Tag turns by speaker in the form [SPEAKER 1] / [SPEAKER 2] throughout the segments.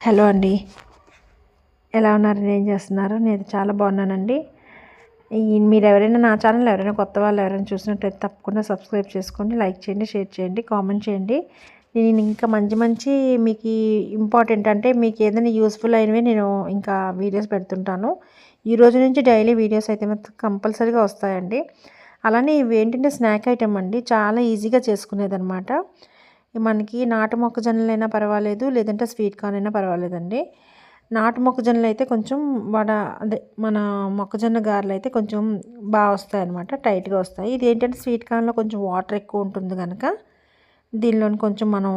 [SPEAKER 1] Hello అండి. ఎలా ఉన్నారు? ఏం చేస్తున్నారు? నేను చాలా బాగున్నానండి. మీరు ఎవరైనా నా ఛానల్ ఎవరైనా కొత్త వాళ్ళు ఎవరైనా చూసినట్టయితే తప్పకుండా సబ్స్క్రైబ్ చేసుకోండి లైక్ చేయండి షేర్ చేయండి కామెంట్ చేయండి. నేను ఇంకా మంచి మంచి మీకు ఇంపార్టెంట్ అంటే మీకు ఏదైనా యూస్ఫుల్ అయినవి నేను ఇంకా వీడియోస్ పెడుతుంటాను. ఈ రోజు నుంచి డైలీ వీడియోస్ అయితే మాత్రం కంపల్సరీగా వస్తాయండి. అలానే ఇవి ఏంటంటే స్నాక్ ఐటమ్ అండి. చాలా ఈజీగా చేసుకునేది అనమాట మనకి నాటు మొక్కజొన్నలైనా పర్వాలేదు లేదంటే స్వీట్ కార్న్ అయినా పర్వాలేదండి. నాటు మొక్కజొన్నలు అయితే కొంచెం వడ అదే మన మొక్కజొన్న గారెలు అయితే కొంచెం బాగా వస్తాయి అనమాట టైట్గా వస్తాయి. ఇది ఏంటంటే స్వీట్ కార్న్లో కొంచెం వాటర్ ఎక్కువ ఉంటుంది కనుక దీనిలో కొంచెం మనం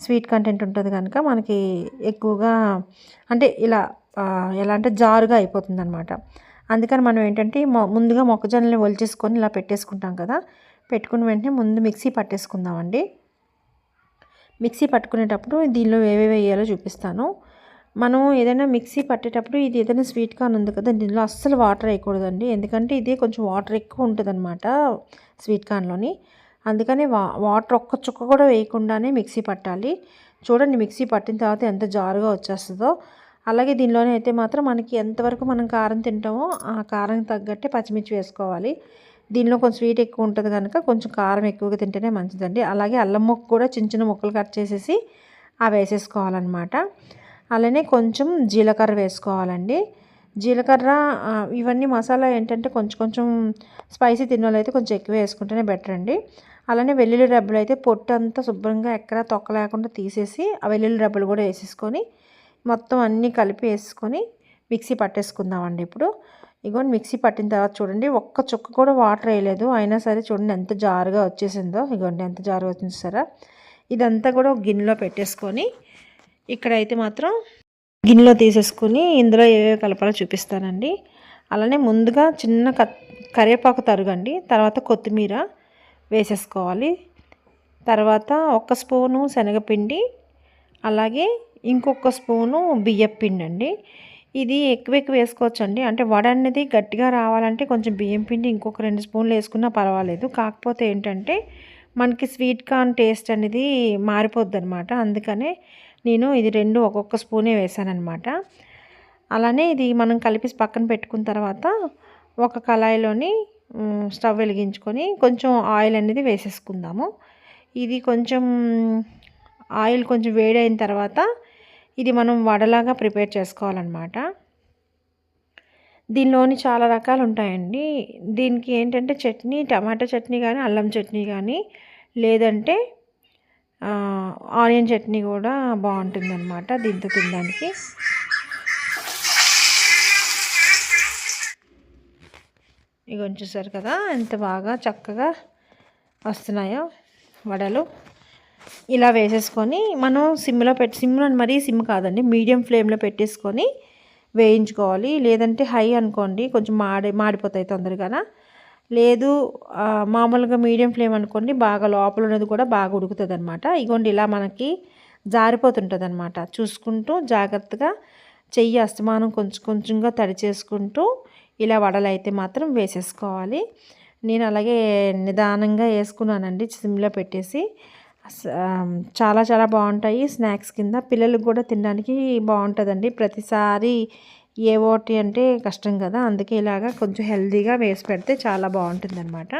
[SPEAKER 1] స్వీట్ కంటెంట్ ఉంటుంది కనుక మనకి ఎక్కువగా అంటే ఇలా ఎలా అంటే జారుగా అయిపోతుంది అనమాట అందుకని మనం ఏంటంటే ముందుగా మొక్కజొన్నలు ఒలిచేసుకొని ఇలా పెట్టేసుకుంటాం కదా పెట్టుకున్న వెంటనే ముందు మిక్సీ పట్టేసుకుందామండి. మిక్సీ పట్టుకునేటప్పుడు దీనిలో ఏవేవి వేయాలో చూపిస్తాను. మనం ఏదైనా మిక్సీ పట్టేటప్పుడు ఇది ఏదైనా స్వీట్ కార్న్ ఉంది కదా దీనిలో అస్సలు వాటర్ వేయకూడదండి. ఎందుకంటే ఇది కొంచెం వాటర్ ఎక్కువ ఉంటుంది అనమాట స్వీట్ కార్న్లోని. అందుకని వా వాటర్ ఒక్క చుక్క కూడా వేయకుండానే మిక్సీ పట్టాలి. చూడండి మిక్సీ పట్టిన తర్వాత ఎంత జారుగా వచ్చేస్తుందో. అలాగే దీనిలోనే అయితే మాత్రం మనకి ఎంతవరకు మనం కారం తింటామో ఆ కారం తగ్గట్టే పచ్చిమిర్చి వేసుకోవాలి. దీనిలో కొంచెం స్వీట్ ఎక్కువ ఉంటుంది కనుక కొంచెం కారం ఎక్కువగా తింటేనే మంచిదండి. అలాగే అల్లం ముక్క కూడా చిన్న చిన్న ముక్కలు కట్ చేసేసి అవి వేసేసుకోవాలన్నమాట. అలానే కొంచెం జీలకర్ర వేసుకోవాలండి. జీలకర్ర ఇవన్నీ మసాలా ఏంటంటే కొంచెం కొంచెం స్పైసీ తిన్నోళ్ళు కొంచెం ఎక్కువ వేసుకుంటేనే బెటర్ అండి. అలానే వెల్లుల్లి రబ్బలు అయితే పొట్టు అంతా శుభ్రంగా ఎక్కడ తొక్క లేకుండా తీసేసి ఆ వెల్లుల్లి రబ్బలు కూడా వేసేసుకొని మొత్తం అన్నీ కలిపి వేసుకొని మిక్సీ పట్టేసుకుందామండి ఇప్పుడు. ఇగోండి మిక్సీ పట్టిన తర్వాత చూడండి ఒక్క చుక్క కూడా వాటర్ వేయలేదు. అయినా సరే చూడండి ఎంత జారుగా వచ్చేసిందో. ఇగోండి ఎంత జారుగా వచ్చింది సరే ఇదంతా కూడా ఒక గిన్నెలో పెట్టేసుకొని ఇక్కడైతే మాత్రం గిన్నెలో తీసేసుకొని ఇందులో ఏవేవి కలపాలో చూపిస్తానండి. అలానే ముందుగా చిన్న కరివేపాకు తరుగండి. తర్వాత కొత్తిమీర వేసేసుకోవాలి. తర్వాత ఒక స్పూను శనగపిండి అలాగే ఇంకొక స్పూను బియ్యపిండి అండి ఇది ఎక్కువ ఎక్కువ వేసుకోవచ్చు అండి అంటే వడ అనేది గట్టిగా రావాలంటే కొంచెం బియ్యం పిండి ఇంకొక రెండు స్పూన్లు వేసుకున్నా పర్వాలేదు. కాకపోతే ఏంటంటే మనకి స్వీట్ కార్న్ టేస్ట్ అనేది మారిపోద్ది అనమాట అందుకనే నేను ఇది రెండు ఒక్కొక్క స్పూనే వేసానమాట అలానే ఇది మనం కలిపి పక్కన పెట్టుకున్న తర్వాత ఒక కళాయిలోని స్టవ్ వెలిగించుకొని కొంచెం ఆయిల్ అనేది వేసేసుకుందాము. ఇది కొంచెం ఆయిల్ కొంచెం వేడైన తర్వాత ఇది మనం వడలాగా ప్రిపేర్ చేసుకోవాలన్నమాట. దీనిలోని చాలా రకాలు ఉంటాయండి దీనికి ఏంటంటే చట్నీ టమాటా చట్నీ కానీ అల్లం చట్నీ కానీ లేదంటే ఆనియన్ చట్నీ కూడా బాగుంటుంది అనమాట దీంతో తినడానికి. ఇక చూసారు కదా ఎంత బాగా చక్కగా వస్తున్నాయో వడలు. ఇలా వేసేసుకొని మనం సిమ్లో పెట్టి సిమ్లో మరీ సిమ్ కాదండి మీడియం ఫ్లేమ్లో పెట్టేసుకొని వేయించుకోవాలి. లేదంటే హై అనుకోండి కొంచెం మాడి మాడిపోతాయి తొందరగా లేదు మామూలుగా మీడియం ఫ్లేమ్ అనుకోండి బాగా లోపల ఉన్నది కూడా బాగా ఉడుకుతుంది అనమాట ఇగోండి ఇలా మనకి జారిపోతుంటుంది అనమాట చూసుకుంటూ జాగ్రత్తగా చెయ్యి అస్తమానం కొంచెం కొంచెంగా తడి చేసుకుంటూ ఇలా వడలు అయితే మాత్రం వేసేసుకోవాలి. నేను అలాగే నిదానంగా వేసుకున్నానండి సిమ్లో పెట్టేసి. చాలా చాలా బాగుంటాయి స్నాక్స్ కింద. పిల్లలకు కూడా తినడానికి బాగుంటుందండి. ప్రతిసారి ఏ ఓటి అంటే కష్టం కదా అందుకే ఇలాగా కొంచెం హెల్తీగా వేసి పెడితే చాలా బాగుంటుంది అనమాట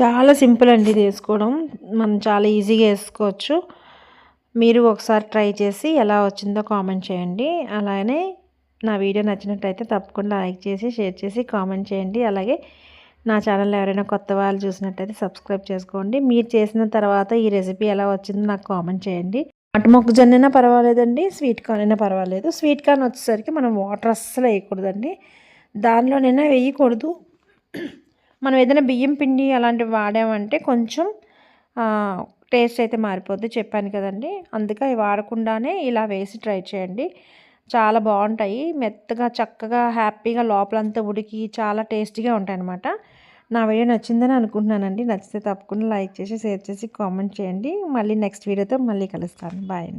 [SPEAKER 1] చాలా సింపుల్ అండి ఇది వేసుకోవడం. మనం చాలా ఈజీగా వేసుకోవచ్చు. మీరు ఒకసారి ట్రై చేసి ఎలా వచ్చిందో కామెంట్ చేయండి. అలానే నా వీడియో నచ్చినట్టయితే తప్పకుండా లైక్ చేసి షేర్ చేసి కామెంట్ చేయండి. అలాగే నా ఛానల్ ఎవరైనా కొత్త వాళ్ళు చూసినట్టయితే సబ్స్క్రైబ్ చేసుకోండి. మీరు చేసిన తర్వాత ఈ రెసిపీ ఎలా వచ్చిందో నాకు కామెంట్ చేయండి. అటు మొక్కజొన్న అయినా పర్వాలేదండి స్వీట్ కార్న్ అయినా పర్వాలేదు. స్వీట్ కార్న్ వచ్చేసరికి మనం వాటర్ అస్సలు వేయకూడదండి. దానిలోనైనా వేయకూడదు. మనం ఏదైనా బియ్యం పిండి అలాంటివి వాడామంటే కొంచెం టేస్ట్ అయితే మారిపోద్ది. చెప్పాను కదండి. అందుకే వాడకుండానే ఇలా వేసి ట్రై చేయండి. చాలా బాగుంటాయి. మెత్తగా చక్కగా హ్యాపీగా లోపలంతా ఉడికి చాలా టేస్టీగా ఉంటాయి అనమాట నా వీడియో నచ్చిందని అనుకుంటున్నానండి. నచ్చితే తప్పకుండా లైక్ చేసి షేర్ చేసి కామెంట్ చేయండి. మళ్ళీ నెక్స్ట్ వీడియోతో మళ్ళీ కలుస్తాను. బాయ్ అండి.